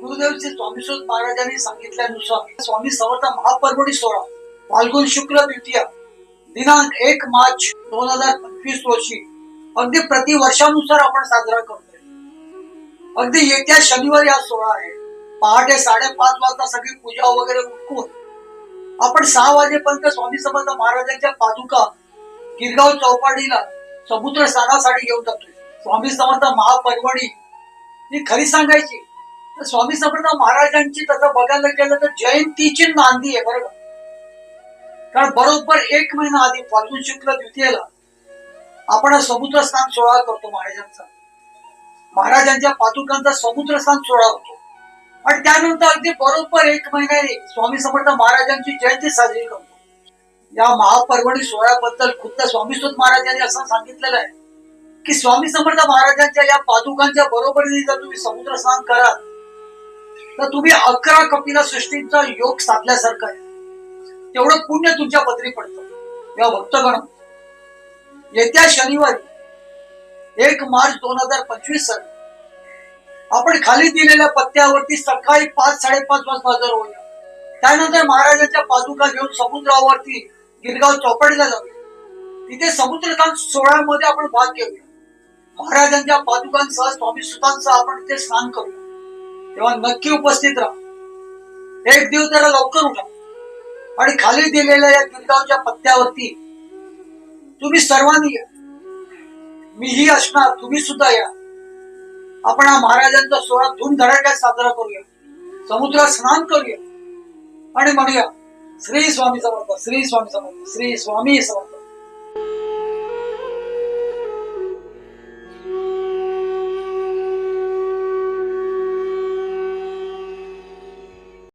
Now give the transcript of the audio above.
गुरुदेवचे स्वामीसोद महाराजांनी सांगितल्यानुसार स्वामी समर्थ महापर्वणी सोहळा फाल्गुन शुक्ल द्वितीय दिनांक एक मार्च दोन हजार पंचवीस रोजी अगदी प्रतिवर्षानुसार आपण साजरा करतोय. अगदी येत्या शनिवारी हा सोहळा आहे. पहाटे साडेपाच वाजता सगळी पूजा वगैरे उठकून आपण सहा वाजेपर्यंत स्वामी समर्थ महाराजांच्या पादुका गिरगाव चौपाटीला समुद्र स्नानासाठी घेऊन जातोय. स्वामी समर्थ महापर्वणी ही खरी सांगायची स्वामी समर्थ महाराजांची तसं बघायला गेलं तर जयंतीची नांदी आहे बरोबर? कारण बरोबर एक महिना आधी फाल्गुन शुक्ल द्वितीयेला आपण समुद्र स्नान सोहळा करतो महाराजांचा. महाराजांच्या पादुकांचा समुद्र स्नान सोहळा होतो. आणि त्यानंतर अगदी बरोबर एक महिन्याने स्वामी समर्थ महाराजांची जयंती साजरी करतो. या महापर्वणी सोहळ्याबद्दल खुद्द स्वामी सुत महाराजांनी असं सांगितलेलं आहे की स्वामी समर्थ महाराजांच्या या पादुकांच्या बरोबरीने जर तुम्ही समुद्र स्नान कराल तर तुम्ही अकरा कपिला सृष्टींचा योग साधल्यासारखं आहे. तेवढं पुण्य तुमच्या पदरी पडतं. या भक्तगण येत्या शनिवारी एक मार्च दोन हजार पंचवीस साली आपण खाली दिलेल्या पत्त्यावरती सकाळी पाच साडेपाच वाजता हजर होऊया. त्यानंतर महाराजांच्या पादुका घेऊन समुद्रावरती गिरगाव चौपाटीला जाऊया. तिथे समुद्रकांत सोहळ्यामध्ये आपण भाग घेऊया. महाराजांच्या पादुकांसह स्वामी सुतांसह आपण तिथे स्नान करूया. तेव्हा नक्की उपस्थित राहा. एक दिवस जरा लवकर उठा. आणि खाली दिलेल्या या गिरगावच्या पत्त्यावरती तुम्ही सर्वांनी या. मीही असणार तुम्ही सुद्धा या. आपण हा महाराजांचा सोहळा धूमधडाक्यात साजरा करूया. समुद्रात स्नान करूया. आणि म्हणूया श्री स्वामी समर्थ श्री स्वामी समर्थ श्री स्वामी समर्थ.